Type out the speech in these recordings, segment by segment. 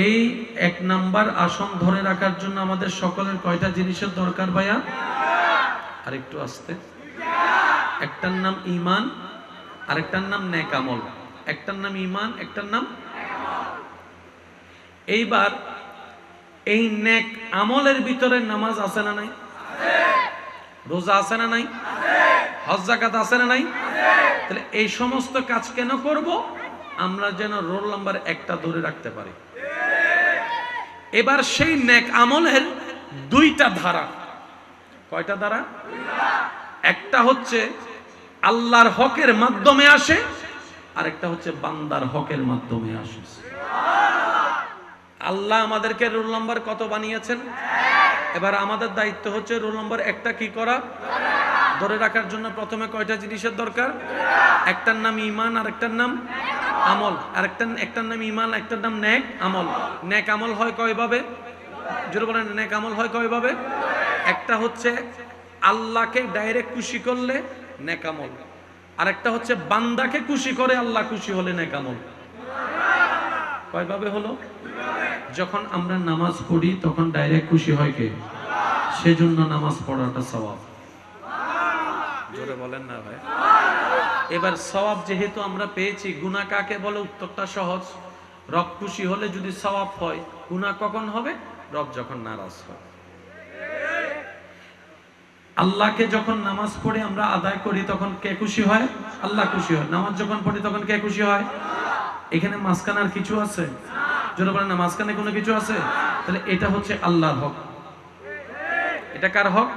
এই এক নাম্বার আসন ধরে রাখার জন্য আমাদের সকলের কয়টা জিনিসের দরকার ভাইয়া? আর একটু আসতে। একটার নাম ইমান আরেকটার নাম নেকামল একটার নাম ইমান একটার নাম এইবার এই নেক আমলের ভিতরে নামাজ আছে না নাই? রোজা আছে না নাই? হজ আছে না নাই? তাহলে এই সমস্ত কাজ কেন করব? আমরা যেন রোল নাম্বার একটা ধরে রাখতে পারি। এবার সেই নেক আমলের দুইটা ধারা। কয়টা ধারা? একটা হচ্ছে আল্লাহর হকের মাধ্যমে আসে, আরেকটা হচ্ছে বান্দার হকের মাধ্যমে আসে। আল্লাহ আমাদেরকে রোল নম্বর কত বানিয়েছেন? এবার আমাদের দায়িত্ব হচ্ছে রোল নম্বর একটা কি করা? ধরে রাখার জন্য প্রথমে কয়টা জিনিসের দরকার? একটার নাম ইমান আর একটার নাম আমল। আর একটা একটার নাম ইমান একটার নাম নেক আমল। নেক আমল হয় কয়ভাবে জোরে বলেন নেক আমল হয় কয়ভাবে একটা হচ্ছে আল্লাহকে ডাইরেক্ট খুশি করলে নেক আমল। আর একটা হচ্ছে বান্দাকে খুশি করে আল্লাহ খুশি হলে নেক আমল। কয়ভাবে হলো? যখন আমরা নামাজ পড়ি, তখন ডাইরেক্ট খুশি হয় কে? সেজন্য নামাজ পড়াটা সওয়াব। জোরে বলেন না ভাই। এবার সওয়াব যেহেতু আমরা পেয়েছি, গুনাহ কাকে বলে উত্তরটা সহজ। রব খুশি হলে যদি সওয়াব হয়, গুনাহ কখন হবে? রব যখন নারাজ হয়। আল্লাহকে যখন নামাজ পড়ে আমরা আদায় করি, তখন কে খুশি হয়? আল্লাহ খুশি হয়। নামাজ যখন পড়ি, তখন কে খুশি হয়? এখানে মাঝখানে আর কিছু আছে? জোরে বলেন, না, মাঝখানে কোনো কিছু আছে? তাহলে এটা হচ্ছে আল্লাহর হক। এটা কার হক?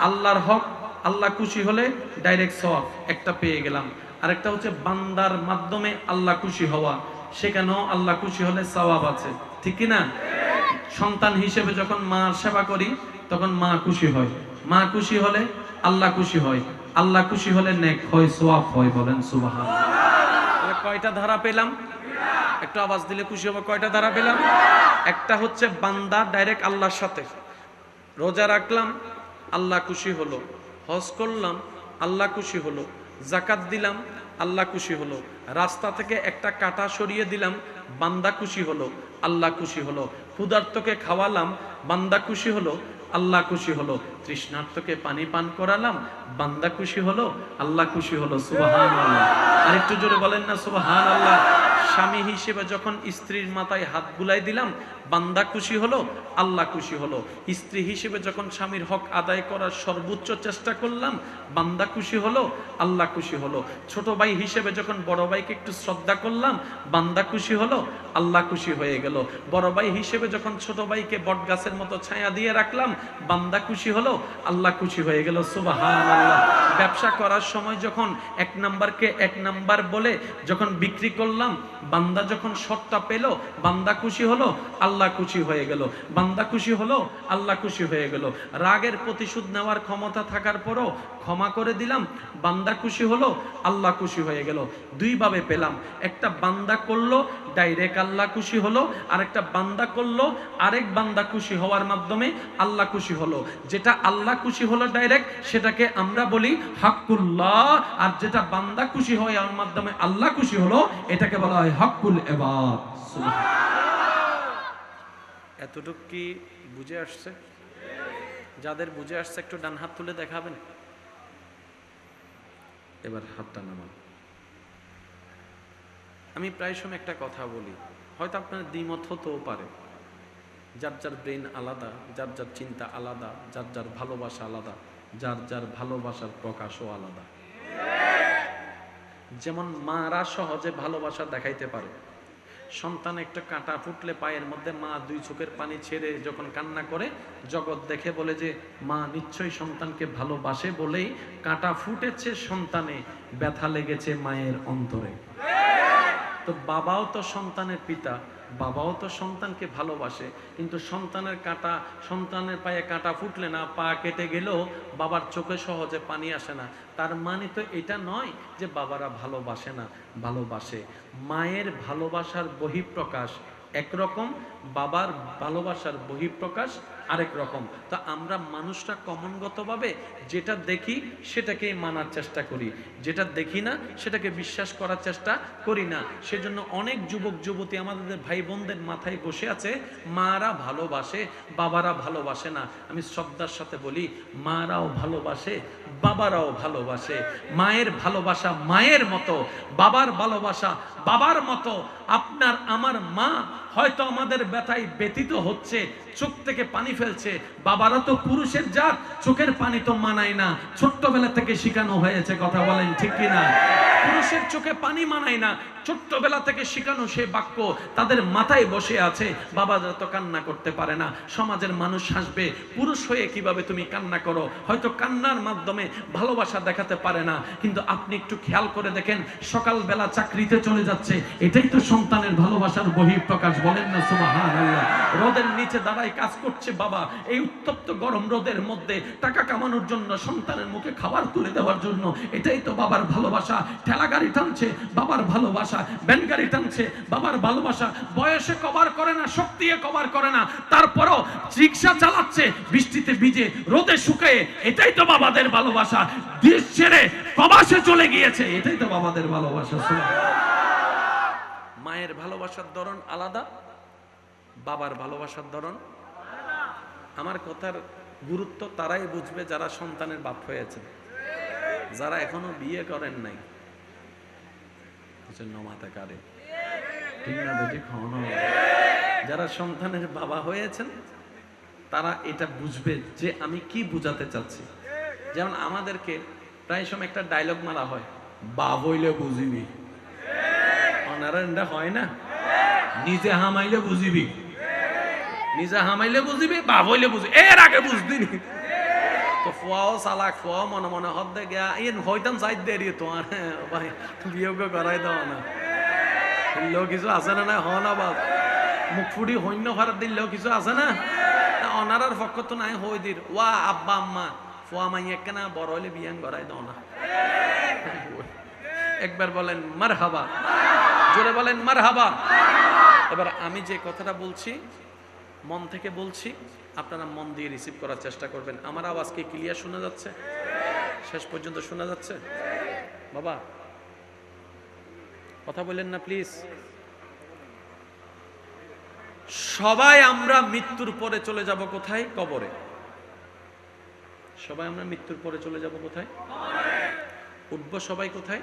আল্লাহর হক। আল্লাহ খুশি হলে ডাইরেক্ট সওয়াব একটা পেয়ে গেলাম। আরেকটা হচ্ছে বান্দার মাধ্যমে আল্লাহ খুশি হওয়া, সেখানেও আল্লাহ খুশি হলে সওয়াব আছে। ঠিক কি না সন্তান হিসেবে যখন মার সেবা করি, তখন মা খুশি হয়। মা খুশি হলে আল্লাহ খুশি হয়। আল্লাহ খুশি হলে নেক হয় সোয়াব হয় বলেন সুবাহ কয়টা ধারা পেলাম? একটা আওয়াজ দিলে খুশি হবে, কয়টা ধারা পেলাম? একটা হচ্ছে বান্দা ডাইরেক্ট আল্লাহর সাথে। রোজা রাখলাম, আল্লাহ খুশি হলো। করলাম, আল্লাহ খুশি হলো। জাকাত দিলাম, আল্লাহ খুশি হলো। রাস্তা থেকে একটা কাটা সরিয়ে দিলাম, বান্দা খুশি হলো, আল্লাহ খুশি হলো। ক্ষুধার্তকে খাওয়ালাম, বান্দা খুশি হলো, আল্লাহ খুশি হলো। তৃষ্ণার্তকে পানি পান করালাম, বান্দা খুশি হলো, আল্লাহ খুশি হলো সুবাহান আল্লাহ আর একটু জোরে বলেন না সুবাহান আল্লাহ স্বামী হিসেবে যখন স্ত্রীর মাথায় হাত বুলাই দিলাম, বান্দা খুশি হলো, আল্লাহ খুশি হলো। স্ত্রী হিসেবে যখন স্বামীর হক আদায় করার সর্বোচ্চ চেষ্টা করলাম, বান্দা খুশি হলো, আল্লাহ খুশি হলো। ছোট ভাই হিসেবে যখন বড় ভাইকে একটু শ্রদ্ধা করলাম, বান্দা খুশি হলো, আল্লাহ খুশি হয়ে গেল। বড় ভাই হিসেবে যখন ছোট ভাইকে বট গাছের মতো ছায়া দিয়ে রাখলাম, বান্দা খুশি হলো আল্লাহ খুশি হয়ে গেল সুবাহান আল্লাহ ব্যবসা করার সময় যখন এক নাম্বারকে এক নাম্বার বলে যখন বিক্রি করলাম, বান্দা যখন শর্তটা পেল, বান্দা খুশি হলো, আল্লাহ খুশি হয়ে গেল। বান্দা খুশি হলো, আল্লাহ খুশি হয়ে গেল। রাগের প্রতিশোধ নেওয়ার ক্ষমতা থাকার পরও ক্ষমা করে দিলাম, বান্দা খুশি হলো, আল্লাহ খুশি হয়ে গেল। দুইভাবে পেলাম, একটা বান্দা করল ডাইরেক্ট আল্লাহ খুশি হলো আর একটা বান্দা করল, আরেক বান্দা খুশি হওয়ার মাধ্যমে আল্লাহ খুশি হলো। যেটা আল্লাহ খুশি হলো ডাইরেক্ট সেটাকে আমরা বলি হাক্কুল্লাহ। আর যেটা বান্দা খুশি হয় আমার মাধ্যমে আল্লাহ খুশি হলো, এটাকে বলা হয় হাক্কুল এবাদ। এতটুক কি বুঝে আসছে? যাদের বুঝে আসছে, একটু ডান হাত তুলে দেখাবেন? এবার হাতটা নামান আমি প্রায় সময় একটা কথা বলি। হয়তো আপনার দ্বিমত হতেও পারে। যার যার ব্রেন আলাদা, যার যার চিন্তা আলাদা, যার যার ভালোবাসা আলাদা, যার যার ভালোবাসার প্রকাশও আলাদা। যেমন মারা সহজে ভালোবাসা দেখাইতে পারে। সন্তান একটা কাঁটা ফুটলে পায়ের মধ্যে মা দুই চোখের পানি ছেড়ে যখন কান্না করে, জগৎ দেখে বলে যে, মা, নিশ্চয়ই সন্তানকে ভালোবাসে বলেই কাঁটা ফুটেছে সন্তানে, ব্যথা লেগেছে মায়ের অন্তরে। তো বাবাও তো সন্তানের পিতা বাবাও তো সন্তানকে ভালোবাসে, কিন্তু সন্তানের কাটা, সন্তানের পায়ে কাটা ফুটলে না, পা কেটে গেলেও বাবার চোখে সহজে পানি আসে না। তার মানে তো এটা নয় যে বাবারা ভালোবাসে না, ভালোবাসে। মায়ের ভালোবাসার বহিঃপ্রকাশ একরকম, বাবার ভালোবাসার বহিঃপ্রকাশ আরেক রকম। তো আমরা মানুষটা কমনগতভাবে যেটা দেখি সেটাকেই মানার চেষ্টা করি। যেটা দেখি না সেটাকে বিশ্বাস করার চেষ্টা করি না। সেজন্য অনেক যুবক, যুবতী আমাদের ভাই বোনদের মাথায় বসে আছে, মারা ভালোবাসে, বাবারা ভালোবাসে না। আমি শ্রদ্ধার সাথে বলি, মারাও ভালোবাসে, বাবারাও ভালোবাসে। মায়ের ভালোবাসা মায়ের মতো, বাবার ভালোবাসা বাবার মতো। আপনার, আমার মা হয়তো আমাদের ব্যথায় ব্যতীত হচ্ছে, চোখ থেকে পানি ফেলছে। বাবারা তো পুরুষের জাত, চোখের পানি তো মানায় না। ছোট্টবেলা থেকে শেখানো হয়েছে কথা বলেন ঠিক কি না পুরুষের চোখে পানি মানায় না, ছোট্টবেলা থেকে শেখানো সে বাক্য তাদের মাথায় বসে আছে। বাবারা তো কান্না করতে পারে না, সমাজের মানুষ হাসবে, পুরুষ হয়ে কীভাবে তুমি কান্না করো? হয়তো কান্নার মাধ্যমে ভালোবাসা দেখাতে পারে না, কিন্তু আপনি একটু খেয়াল করে দেখেন, সকালবেলা চাকরিতে চলে যাচ্ছে। এটাই তো সন্তানের ভালোবাসার বহিঃপ্রকাশ, বলেন না আল্লাহ রোদের নিচে দাঁড়ায় কাজ করছে বাবা। এই উত্তপ্ত গরম রোদের মধ্যে টাকা কামানোর জন্য সন্তানের মুখে খাবার তুলে দেওয়ার জন্য। এটাই তো বাবার ভালোবাসা। ঠেলা গাড়ি টানছে, বাবার ভালোবাসা। ব্যান গাড়ি টানছে, বাবার ভালোবাসা। বয়সে কভার করে না শক্তি কভার করে না। তারপরও রিক্সা চালাচ্ছে, বৃষ্টিতে ভিজে, রোদে শুকায়ে। এটাই তো বাবাদের ভালোবাসা। দেশ ছেড়ে প্রবাসে চলে গিয়েছে। এটাই তো বাবাদের ভালোবাসা মায়ের ভালোবাসার ধরন আলাদা, বাবার ভালোবাসার ধরন আমার কথার গুরুত্ব তারাই বুঝবে যারা সন্তানের বাপ হয়েছে। যারা এখনও বিয়ে করেন নাই। হচ্ছে নমাতে কারে। ঠিক না যারা সন্তানের বাবা হয়েছেন, তারা এটা বুঝবে যে আমি কি বুঝাতে চাচ্ছি। যেমন আমাদেরকে প্রায় সময় একটা ডায়লগ মারা হয়, বাপ হইলে বুঝিবি। অনারায়ণটা হয় না, নিজে হামাইলে বুঝিবি। নিজে হামাইলে বুঝিবি বাপ হইলে বুঝবি। এর আগে বুঝদিনি। তো ফুয়াও চালাক, ফুয়াও মনে মনে হদ দে গিয়া, ইন হইতাম চাই দেরি তোমার ভাই, বিয়োগ করাই দাও না। দিলেও কিছু আছে না না হ না বাপ। মুখ ফুড়ি হইন্য ভারত দিলেও কিছু আছে না? অনারার পক্ষ তো নাই হই দির ওয়া আব্বা, আম্মা ফুয়া মাই একখানা বড় হইলে বিয়ান করাই দাও না। একবার বলেন মার হাবা জোরে বলেন মার হাবা এবার আমি যে কথাটা বলছি মন থেকে বলছি, আপনারা মন দিয়ে রিসিভ করার চেষ্টা করবেন। আমার আওয়াজ কি ক্লিয়ার শোনা যাচ্ছে? শেষ পর্যন্ত শোনা যাচ্ছে? বাবা, কথা বললেন না প্লিজ সবাই আমরা মৃত্যুর পরে চলে যাব কোথায়? কবরে। সবাই আমরা মৃত্যুর পরে চলে যাব কোথায়? উঠবো সবাই কোথায়?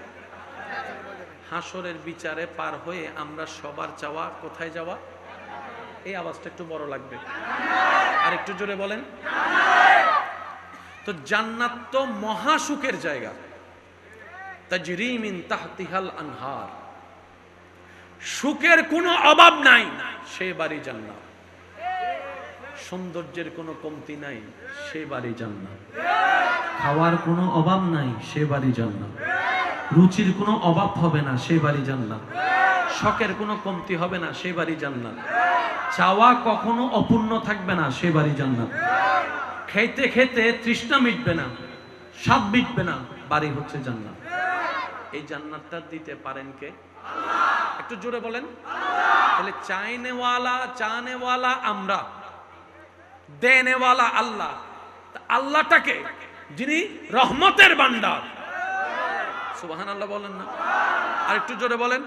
হাসরের বিচারে পার হয়ে আমরা সবার চাওয়া কোথায় যাওয়া? এই আওয়াজটা একটু বড় লাগবে। আর একটু জোরে বলেন। তো জান্নাত তো মহাসুখের জায়গা। তাজরিমিন তাহতিহাল আনহার। সুখের কোনো অভাব নাই, সে বাড়ি জান্নাত। সৌন্দর্যের কোনো কমতি নাই, সে বাড়ি জান্নাত। খাওয়ার কোনো অভাব নাই, সে বাড়ি জান্নাত। রুচির কোনো অভাব হবে না, সে বাড়ি জান্নাত। শখের কোনো কমতি হবে না, সে বাড়ি জান্নাত। চাওয়া কখনো অপূর্ণ থাকবে না, সে বাড়ি জান্নাত। খেতে খেতে তৃষ্ণা মিটবে না, স্বাদ মিটবে না, বাড়ি হচ্ছে জান্নাত। এই জান্নাতটা দিতে পারেন কে? একটু জোরে বলেন। তাহলে চাইনেওয়ালা, চানেওয়ালা আমরা, দেনেওয়ালা আল্লাহ। আল্লাহটাকে যিনি রহমতের ভান্ডার সুবাহান আল্লাহ বলেন না। আর একটু জোরে বলেন।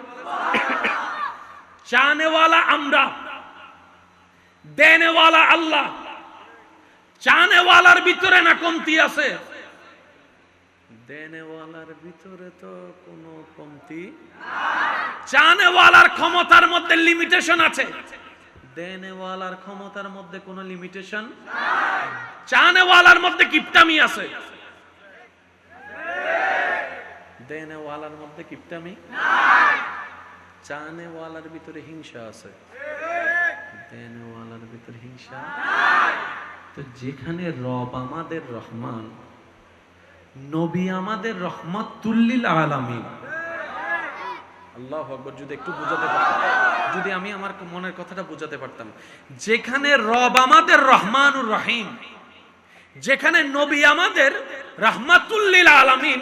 চানেওয়ালা আমরা দেনেওয়ালা আল্লাহ। চানেওয়ালার ভিতরে না কমতি আছে? দেনেওয়ালার ভিতরে তো কোনো কমতি চানেওয়ালার ক্ষমতার মধ্যে লিমিটেশন আছে। দেনেওয়ালার ক্ষমতার মধ্যে কোনো লিমিটেশন চানেওয়ালার মধ্যে কিপটামি আছে। দেনেওয়ালার মধ্যে কিপটামি চানেওয়ালার ভিতরে হিংসা আছে। দেনেওয়ালার ভিতরে হিংসা। তো যেখানে রব আমাদের রহমান, নবী আমাদের রহমাতুল্লিল আলামিন। আল্লাহ আকবর, যদি একটু পারতাম। যদি আমি আমার মনের কথাটা পারতাম। যেখানে রব আমাদের রহমানুর রহিম, যেখানে নবী আমাদের রহমাতুল্লিল আলামিন,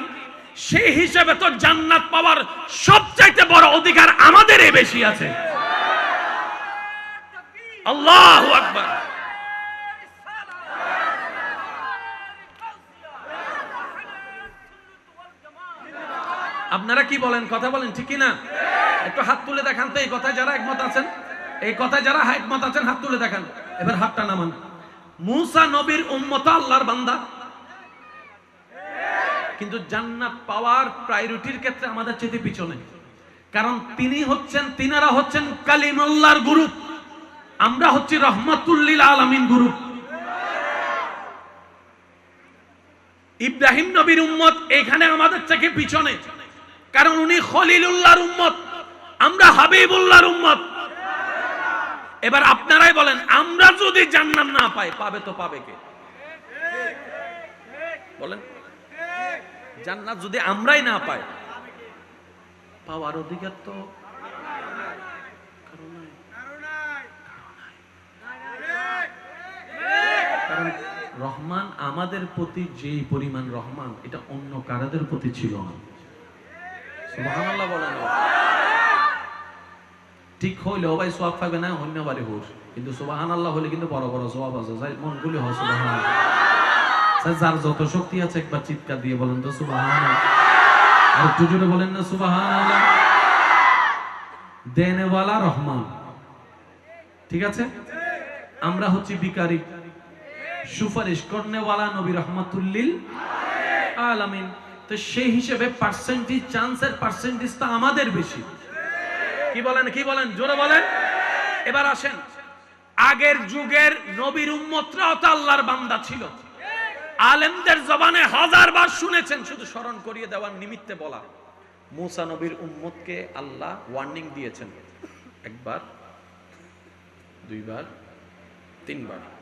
সেই হিসেবে তো জান্নাত পাওয়ার সবচাইতে বড় অধিকার আমাদেরই বেশি আছে। আল্লাহ আকবার। আপনারা কি বলেন? কথা বলেন, ঠিক না একটু হাত তুলে দেখান তো, এই কথায় যারা একমত আছেন, এই কথায় যারা একমত আছেন, হাত তুলে দেখান। এবার হাতটা নামান। মুসা নবীর উম্মত আল্লাহর বান্দা। কিন্তু জান্নাত পাওয়ার প্রায়োরিটির ক্ষেত্রে আমাদের চেতে পিছনে। কারণ তিনি হচ্ছেন, তিনারা হচ্ছেন কালিমুল্লাহর গুরু আমরা হচ্ছি রহমাতুল্লিল আলামিন গুরু ইব্রাহিম নবীর উম্মত এখানে আমাদের থেকে পিছনে। কারণ উনি খলিলুল্লাহর উম্মত। আমরা হাবিবুল্লাহর উম্মত। এবার আপনারাই বলেন, আমরা যদি জান্নাত না পাই, পাবে তো পাবে কে? বলেন। জান্নাত যদি আমরাই না পাই, পাওয়ার অধিকার তো কারও নাই। কারণ রহমান আমাদের প্রতি যেই পরিমাণ রহমান, এটা অন্য কারাদের প্রতি ছিল না। সুবহানাল্লাহ ঠিক হইলে ভাই সোয়াব পাবে না, অন্য বাড়ি হোস। কিন্তু সুবাহান আল্লাহ হলে কিন্তু বড় বড় সোয়াব আছে। যাই মন গুলি হয় সুবাহান যার যত শক্তি আছে একবার চিৎকার দিয়ে বলেন তো সুবাহান আর একটু জোরে বলেন না সুবাহান আল্লাহ দেনেওয়ালা রহমান। ঠিক আছে? আমরা হচ্ছি বিকারি সুপারিশ করনেওয়ালা নবী রহমাতুল্লিল আলামিন। তো সেই হিসেবে পার্সেন্টেজ চান্সের পার্সেন্টেজটা আমাদের বেশি। কি বলেন কি বলেন? জোরে বলেন। এবার আসেন। আগের যুগের নবীর উম্মতরাও তো আল্লাহর বান্দা ছিল। আলেমদের জবানে হাজার বার শুনেছেন, শুধু স্মরণ করিয়ে দেওয়ার নিমিত্তে বলা। মুসা নবীর উম্মতকে আল্লাহ ওয়ার্নিং দিয়েছেন। একবার, দুইবার, তিনবার।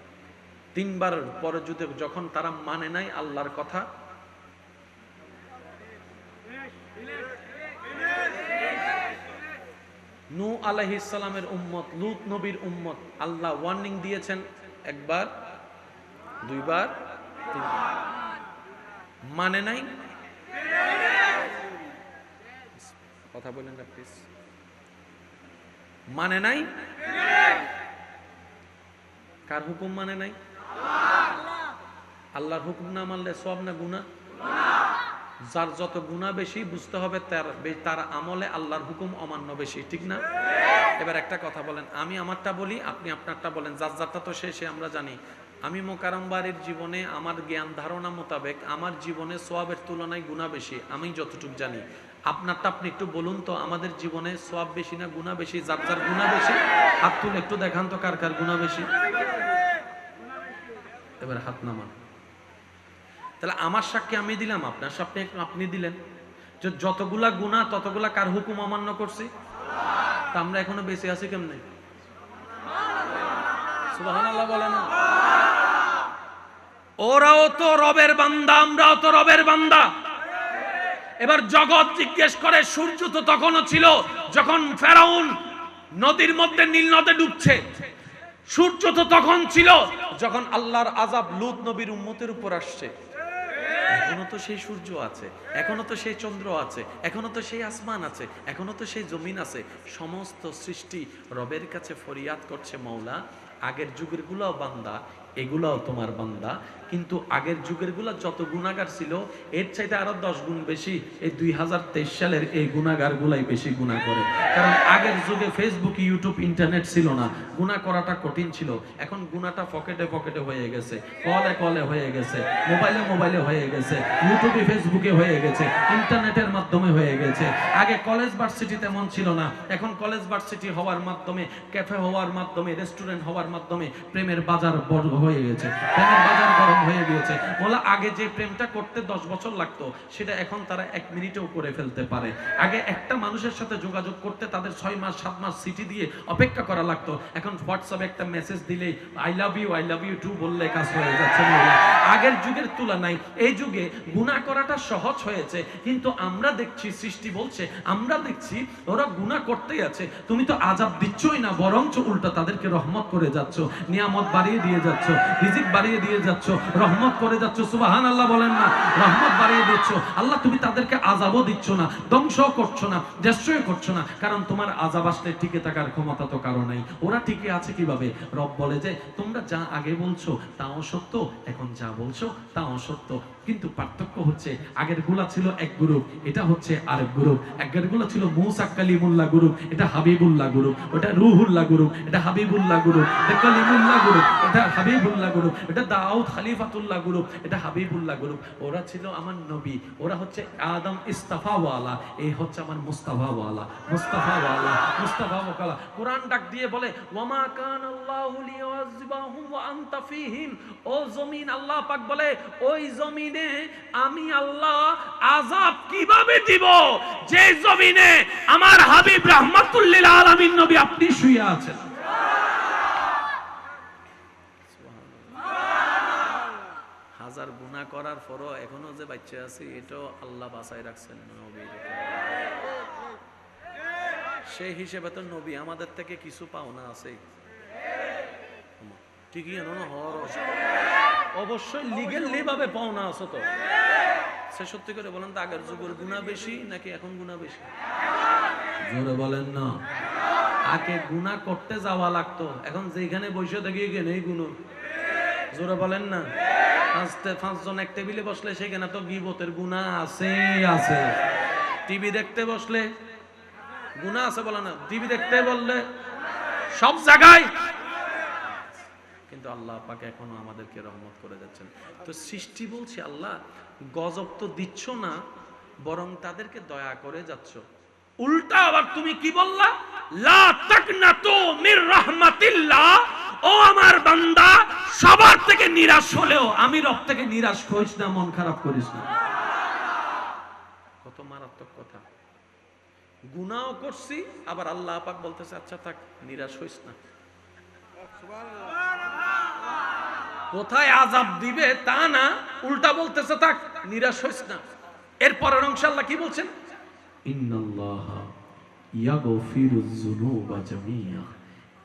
তিনবার পরে যদি যখন তারা মানে নাই আল্লাহর কথা নূ আলাইহিস সালামের উম্মত, লুত নবীর উম্মত, আল্লাহ ওয়ার্নিং দিয়েছেন একবার, দুইবার মানে নাই? কথা বলেন না প্লিজ মানে নাই? কার হুকুম মানে নাই? আল্লাহর হুকুম না মানলে সব না গুণা যার যত গুণা বেশি বুঝতে হবে, তার তার আমলে আল্লাহর হুকুম অমান্য বেশি, ঠিক না? এবার একটা কথা বলেন, আমি আমারটা বলি, আপনি আপনারটা বলেন, যার যারটা তো শেষে আমরা জানি। আমি মোকারম বাড়ির জীবনে আমার জ্ঞান ধারণা মোতাবেক আমার জীবনে সোয়াবের তুলনায় গুণা বেশি, আমি যতটুকু জানি। আপনারটা আপনি একটু বলুন তো, আমাদের জীবনে সোয়াব বেশি না গুণা বেশি? যার যার গুণা বেশি? হাত একটু দেখান তো, কার কার গুণা বেশি? এবার হাত নামান। তাহলে আমার সাক্ষী আমি দিলাম, আপনার সাক্ষী আপনি দিলেন। যতগুলা গুণা ততগুলা কার হুকুম অমান্য করছি? তা আমরা এখনও বেঁচে আছি কেমনে? ওরাও তো রবের বান্দা, আমরাও তো রবের বান্দা। এবার জগৎ জিজ্ঞেস করে, সূর্য তো তখনও ছিল যখন ফেরাউন নদীর মধ্যে নীল নদে ডুবছে। সূর্য তো তখন ছিল। যখন আল্লাহর আজাব লুত নবীর উম্মতের উপর আসছে। এখনও তো সেই সূর্য আছে, এখনও তো সেই চন্দ্র আছে, এখনও তো সেই আসমান আছে, এখনও তো সেই জমিন আছে। সমস্ত সৃষ্টি রবের কাছে ফরিয়াদ করছে মৌলা আগের যুগের গুলাও বান্দা এগুলাও তোমার বান্দা। কিন্তু আগের যুগেরগুলা যত গুণাগার ছিল, এর চাইতে আরও দশ গুণ বেশি এই দুই হাজার তেইশ সালের এই গুণাগার গুলাই বেশি গুণা করে। কারণ আগের যুগে ফেসবুক ইউটিউব ইন্টারনেট ছিল না। গুণা করাটা কঠিন ছিল। এখন গুণাটা পকেটে পকেটে হয়ে গেছে। কলে কলে হয়ে গেছে। মোবাইলে মোবাইলে হয়ে গেছে। ইউটিউবে ফেসবুকে হয়ে গেছে। ইন্টারনেটের মাধ্যমে হয়ে গেছে। আগে কলেজ ভার্সিটি তেমন ছিল না। এখন কলেজ ভার্সিটি হওয়ার মাধ্যমে, ক্যাফে হওয়ার মাধ্যমে, রেস্টুরেন্ট হওয়ার মাধ্যমে, প্রেমের বাজার বড় হয়ে গেছে প্রেমের বাজার গরম হয়ে গিয়েছে। বলা আগে যে প্রেমটা করতে দশ বছর লাগতো, সেটা এখন তারা এক মিনিটেও করে ফেলতে পারে। আগে একটা মানুষের সাথে যোগাযোগ করতে তাদের ছয় মাস, সাত মাস সিটি দিয়ে অপেক্ষা করা লাগতো। এখন হোয়াটসঅ্যাপে একটা মেসেজ দিলেই I love you I love you too বললে কাজ হয়ে যাচ্ছে আগের যুগের তুলনায় এই যুগে গুণা করাটা সহজ হয়েছে, কিন্তু আমরা দেখছি, সৃষ্টি বলছে, আমরা দেখছি ওরা গুণা করতেই আছে। তুমি তো আজাব দিচ্ছই না, বরঞ্চ উল্টা তাদেরকে রহমত করে যাচ্ছ, নিয়ামত বাড়িয়ে দিয়ে যাচ্ছ। রিজিক বাড়িয়ে দিয়ে যাচ্ছ, রহমত করে যাচ্ছ সুবাহান আল্লাহ বলেন না। রহমত বাড়িয়ে দিচ্ছ। আল্লাহ, তুমি তাদেরকে আজাবও দিচ্ছ না, ধ্বংসও করছ না দেশই করছ না। কারণ তোমার আজাব আসলে টিকে থাকার ক্ষমতা তো কারও নাই। ওরা টিকে আছে কীভাবে? রব বলে যে, তোমরা যা আগে বলছো, তাও সত্য, এখন যা বলছো, তাও সত্য। কিন্তু পার্থক্য হচ্ছে, আগেরগুলা ছিল এক গ্রুপ, এটা হচ্ছে আরেক গ্রুপ। আগেরগুলা ছিল মৌসা কালিমুল্লাহ গ্রুপ, এটা হাবিবুল্লাহ গ্রুপ, ওটা রুহুল্লাহ গ্রুপ, এটা হাবিবুল্লাহ গ্রুপ, এটা কালিমুল্লাহ গ্রুপ, এটা হাবিবুল্লাহ গ্রুপ এটা দাউদ খালিফাতুল্লাহ গ্রুপ এটা হাবিবুল্লাহ গ্রুপ ওরা ছিল আমার নবী, ওরা হচ্ছে আদম ইস্তাফাওয়ালা এই হচ্ছে আমার মুস্তাফাওয়ালা মুস্তাফাওয়ালা মুস্তাফাওয়ালা। কোরআন ডাক দিয়ে বলে, ওয়ামা কান আল্লাহু লিয়াযিবাহুম ওয়া আনতা ফীহিম। ও জমিন, আল্লাহ পাক বলে, ওই জমিনে আমি আল্লাহ আযাব কীভাবে দিব? যে জমিনে আমার হাবিব রাহমাতুল্লিল আলামিন নবী আপনি শুয়ে আছেন। হাজার গুনাহ করার পরও এখনও যে বাচ্চা আছি এটাও আল্লাহ বাঁচাই রাখছেন নবীর সেই হিসেবে তো নবী আমাদের থেকে কিছু পাওনা আছে। ঠিকই না অবশ্যই লিগেলি ভাবে পাওনা আছে তো। সে সত্যি করে বলেন তো আগের যুগের গুণা বেশি নাকি এখন গুণা বেশি? জোরে বলেন না। আগে গুণা করতে যাওয়া লাগতো এখন যেখানে বসে থাকি এখানেই গুণ জোরে বলেন না। পাঁচতে পাঁচজন এক টেবিলে বসলে সেখানে তো গিবতের গুণা আছে আছে। টিভি দেখতে বসলে গুণা আছে বলে না, টিভি দেখতে বললে সব জায়গায়। কিন্তু আল্লাহ পাকে এখনও আমাদেরকে রহমত করে যাচ্ছেন তো সৃষ্টি বলছে, আল্লাহ, গজব তো দিচ্ছ না, বরং তাদেরকে দয়া করে যাচ্ছ। উল্টা আবার তুমি কি বললা? লা তাকনাতু মির রাহমাতিল্লাহ, ও আমার বান্দা সবার থেকে নিরাশ হলেও আমি রব থেকে নিরাশ হইস না মন খারাপ করিস না। কত মারাত্মক কথা। গুনাও করছি আবার আল্লাহ পাক বলতেছে আচ্ছা থাক নিরাশ হইস না। কোথায় আজাব দিবে তা না উল্টা বলতেছে থাক নিরাশ হইস না। এরপরের অংশ আল্লাহ কি বলছেন? ইন্নাল্লাহ ইয়াগফিরু যুনুবা জামিয়া।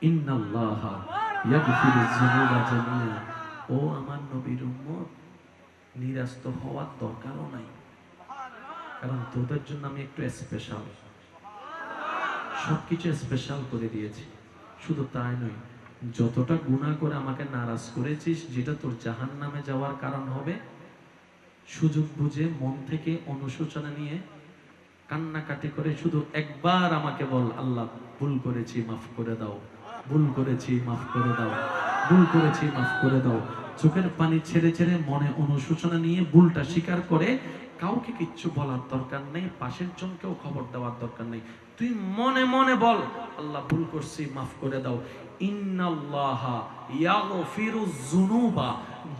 ইন্নাল্লাহ জামিয়া ও আমার নবীর উম্মত নিরাশ তো হওয়ার দরকারও নাই কারণ তোদের জন্য আমি একটু স্পেশাল সবকিছু স্পেশাল করে দিয়েছি শুধু তাই নয় যতটা গুণা করে আমাকে নারাজ করেছিস যেটা তোর জাহান নামে যাওয়ার কারণ হবে সুযোগ বুঝে মন থেকে অনুশোচনা নিয়ে কান্নাকাটি করে শুধু একবার আমাকে বল আল্লাহ ভুল করেছি মাফ করে দাও ভুল করেছি, মাফ করে দাও। ভুল করেছি, মাফ করে দাও। চোখের পানি ছেড়ে ছেড়ে মনে অনুশোচনা নিয়ে ভুলটা স্বীকার করে কাউকে কিচ্ছু বলার দরকার নেই, পাশের জনকেও খবর দেওয়ার দরকার নেই। তুই মনে মনে বল, আল্লাহ ভুল করছি, মাফ করে দাও। ইন্নাল্লাহা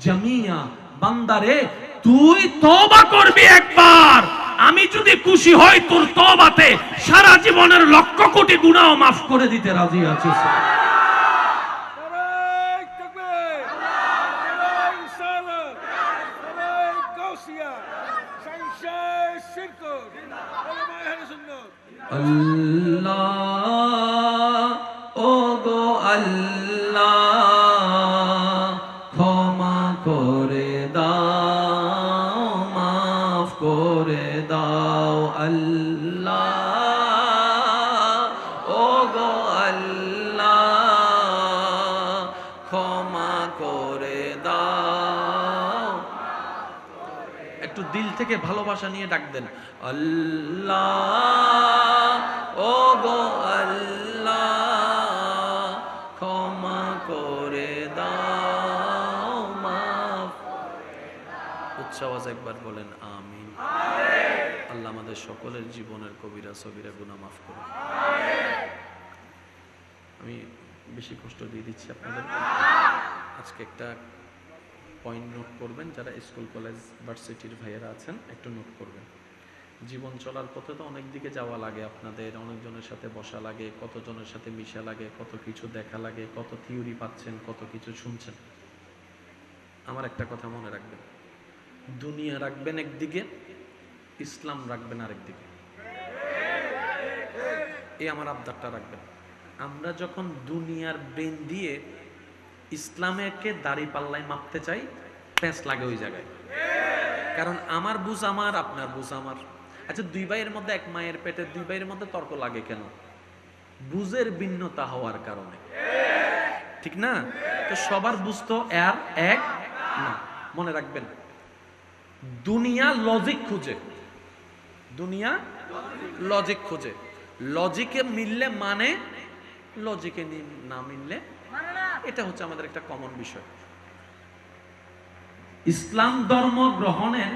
জামিয়া। বান্দারে, তুই তওবা করবি একবার। আমি যদি খুশি হই তোর তবাতে সারা জীবনের লক্ষ কোটি গুণাও মাফ করে দিতে রাজি আছিস দিল থেকে ভালোবাসা নিয়ে ডাক দেন। আল্লাহ, ও গো ক্ষমা করে দাও, মাফ। উচ্চ একবার বলেন, আমিন। আল্লাহ আমাদের সকলের জীবনের কবিরা, সবিরা, গুনাহ মাফ করুন। আমি বেশি কষ্ট দিয়ে দিচ্ছি আপনাদের। আজকে একটা পয়েন্ট নোট করবেন, যারা স্কুল, কলেজ ভার্সিটির ভাইয়েরা আছেন, একটু নোট করবেন। জীবন চলার পথে তো অনেক দিকে যাওয়া লাগে আপনাদের, অনেকজনের সাথে বসা লাগে, কতজনের সাথে মিশা লাগে, কত কিছু দেখা লাগে, কত থিওরি পাচ্ছেন, কত কিছু শুনছেন। আমার একটা কথা মনে রাখবেন, দুনিয়া রাখবেন একদিকে, ইসলাম রাখবেন আরেকদিকে। এই আমার আবদারটা রাখবেন। আমরা যখন দুনিয়ার ব্রেন দিয়ে ইসলামেকে দাড়ি পাল্লায় মাপতে চাই, প্যাঁচ লাগে ওই জায়গায়। কারণ আমার বুঝ আমার, আপনার বুঝ আমার। আচ্ছা দুই ভাইয়ের মধ্যে, এক মায়ের পেটের দুই ভাইয়ের মধ্যে তর্ক লাগে কেন? বুঝের ভিন্নতা হওয়ার কারণে। ঠিক না? তো সবার বুঝ তো আর এক না। মনে রাখবেন, দুনিয়া লজিক খুঁজে। দুনিয়া লজিক খুঁজে। লজিকে মিললে মানে লজিকে না মিললে এটা হচ্ছে আমাদের একটা কমন বিষয়। ইসলাম ধর্ম গ্রহণের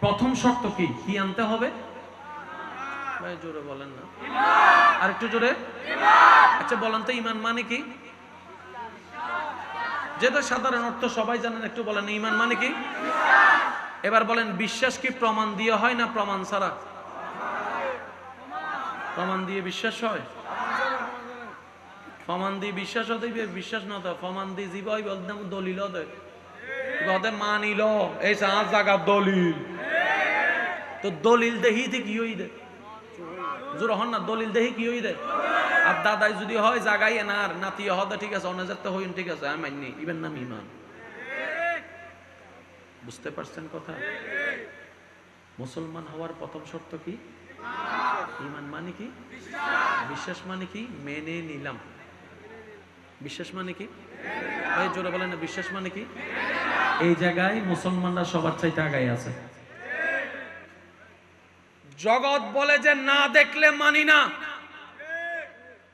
প্রথম শর্ত কি? কি আনতে হবে? ভাই জোরে বলেন না। আর একটু জোরে। আচ্ছা বলেন তো ইমান মানে কি? যেটা সাধারণ অর্থ সবাই জানেন একটু বলেন ইমান মানে কি? এবার বলেন বিশ্বাস কি প্রমাণ দিয়ে হয় না প্রমাণ ছাড়া? প্রমাণ দিয়ে বিশ্বাস হয়? প্রমাণ দি বিশ্বাস হতে বিশ্বাস না তো প্রমাণ দিয়ে জীব হয় বলতাম দলিল হতে গদে মানিল, এই সাত জায়গা দলিল। তো দলিল দেহি তো কি হই দে জোর হন না, দলিল দেহি কি হই দে আর দাদাই যদি হয়, জাগাই এনার, নাতি হদে ঠিক আছে অনেক তো হইন, ঠিক আছে, আমি মাননি ইবেন নাম ইমান। বুঝতে পারছেন কথা? মুসলমান হওয়ার প্রথম শর্ত কি? ইমান মানে কি? বিশ্বাস মানে কি? মেনে নিলাম। বিশ্বাস মানে কি? জোরে বলেন না, বিশ্বাস মানে কি? এই জায়গায় মুসলমানরা সবার চাইতে আগাই আছে। জগৎ বলে যে না দেখলে মানি না।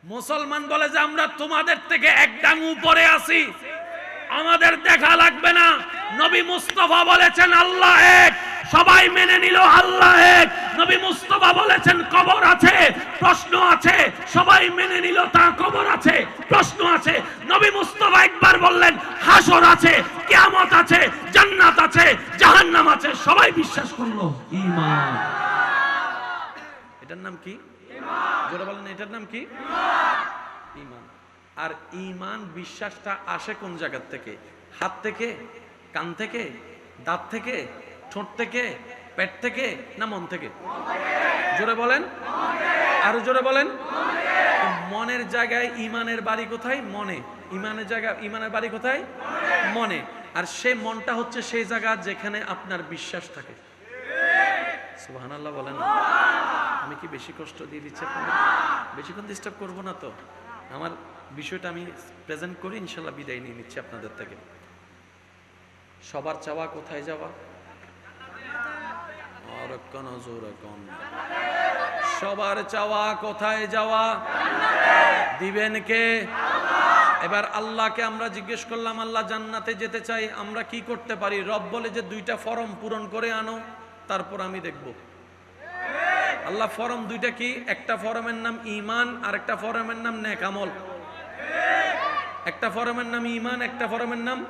মুসলমান বলে যে আমরা তোমাদের থেকে এক ডাং উপরে আছি। আমাদের দেখা লাগবে না। নবী মুস্তফা বলেছেন, আল্লাহ এক। সবাই মেনে নিল আল্লাহ এক। নবী মুস্তফা বলেছেন কবর আছে প্রশ্ন আছে সবাই মেনে নিল তা কবর আছে প্রশ্ন আছে। নবী মুস্তফা একবার বললেন হাসর আছে কিয়ামত আছে জান্নাত আছে জাহান্নাম আছে। সবাই বিশ্বাস করল ঈমান। এটার নাম কি? জোরে বলেন এটার নাম কি? ঈমান। আর ঈমান বিশ্বাসটা আসে কোন জায়গা থেকে? হাত থেকে? কান থেকে? দাঁত থেকে? ঠোঁট থেকে, পেট থেকে না মন থেকে? জোরে বলেন। আরও জোরে বলেন। মনের জায়গায় ইমানের বাড়ি কোথায়? মনে। ইমানের জায়গা, ইমানের বাড়ি কোথায়? মনে। আর সেই মনটা হচ্ছে সেই জায়গা যেখানে আপনার বিশ্বাস থাকে। বলেন। আমি কি বেশি কষ্ট দিয়ে দিচ্ছি বেশিক্ষণ ডিস্টার্ব করব না তো? আমার বিষয়টা আমি প্রেজেন্ট করি, ইনশাল্লাহ বিদায় নিয়ে নিচ্ছি আপনাদের থেকে। সবার চাওয়া কোথায় যাওয়া? কোন জোরে কোন সবার চাওয়া কোথায় যাওয়া? দিবেন কে? এবার আল্লাহকে আমরা জিজ্ঞেস করলাম, আল্লাহ জান্নাতে যেতে চাই, আমরা কি করতে পারি? রব বলে যে দুইটা ফর্ম পূরণ করে আনো, তারপর আমি দেখব। আল্লাহ ফরম দুইটা কি? একটা ফরমের নাম ইমান আর একটা ফরমের নাম নেকামল একটা ফরমের নাম ইমান একটা ফরমের নাম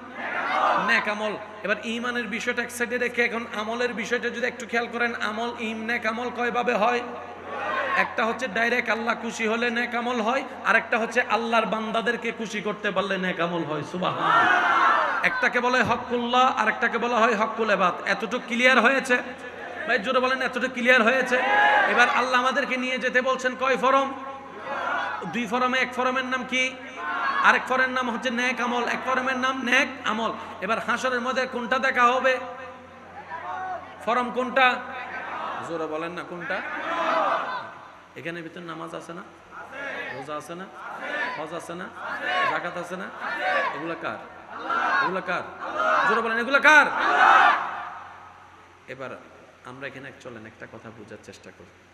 নেকামল এবার ইমানের বিষয়টা এক সাইডে রেখে এখন আমলের বিষয়টা যদি একটু খেয়াল করেন, আমল ইম নেকামল কয়ভাবে হয়? একটা হচ্ছে ডাইরেক্ট আল্লাহ খুশি হলে নেকামল হয় আর একটা হচ্ছে আল্লাহর বান্দাদেরকে খুশি করতে পারলে নেকামল হয়। সুবাহ একটাকে বলা হয় হকুল্লাহ আর একটাকে বলা হয় হকুল এবাদ। এতটুকু ক্লিয়ার হয়েছে? ভাই, জোরে বলেন, এতটুকু ক্লিয়ার হয়েছে? এবার আল্লাহ আমাদেরকে নিয়ে যেতে বলছেন কয় ফরম? দুই ফরমে, এক ফরমের নাম কি? আরেক ফরের নাম হচ্ছে ন্যাক আমল, এক ফরমের নাম ন্যাক আমল। এবার হাসরের মধ্যে কোনটা দেখা হবে? ফরম কোনটা? জোরে বলেন না, কোনটা? এখানে ভিতর নামাজ আছে না? রোজা আছে না? হজ আছে না? জাকাত আছে না? এগুলা কার? এগুলা কার? জোরে বলেন, এগুলা কার? এবার আমরা এখানে চলেন, একটা কথা বোঝার চেষ্টা করি।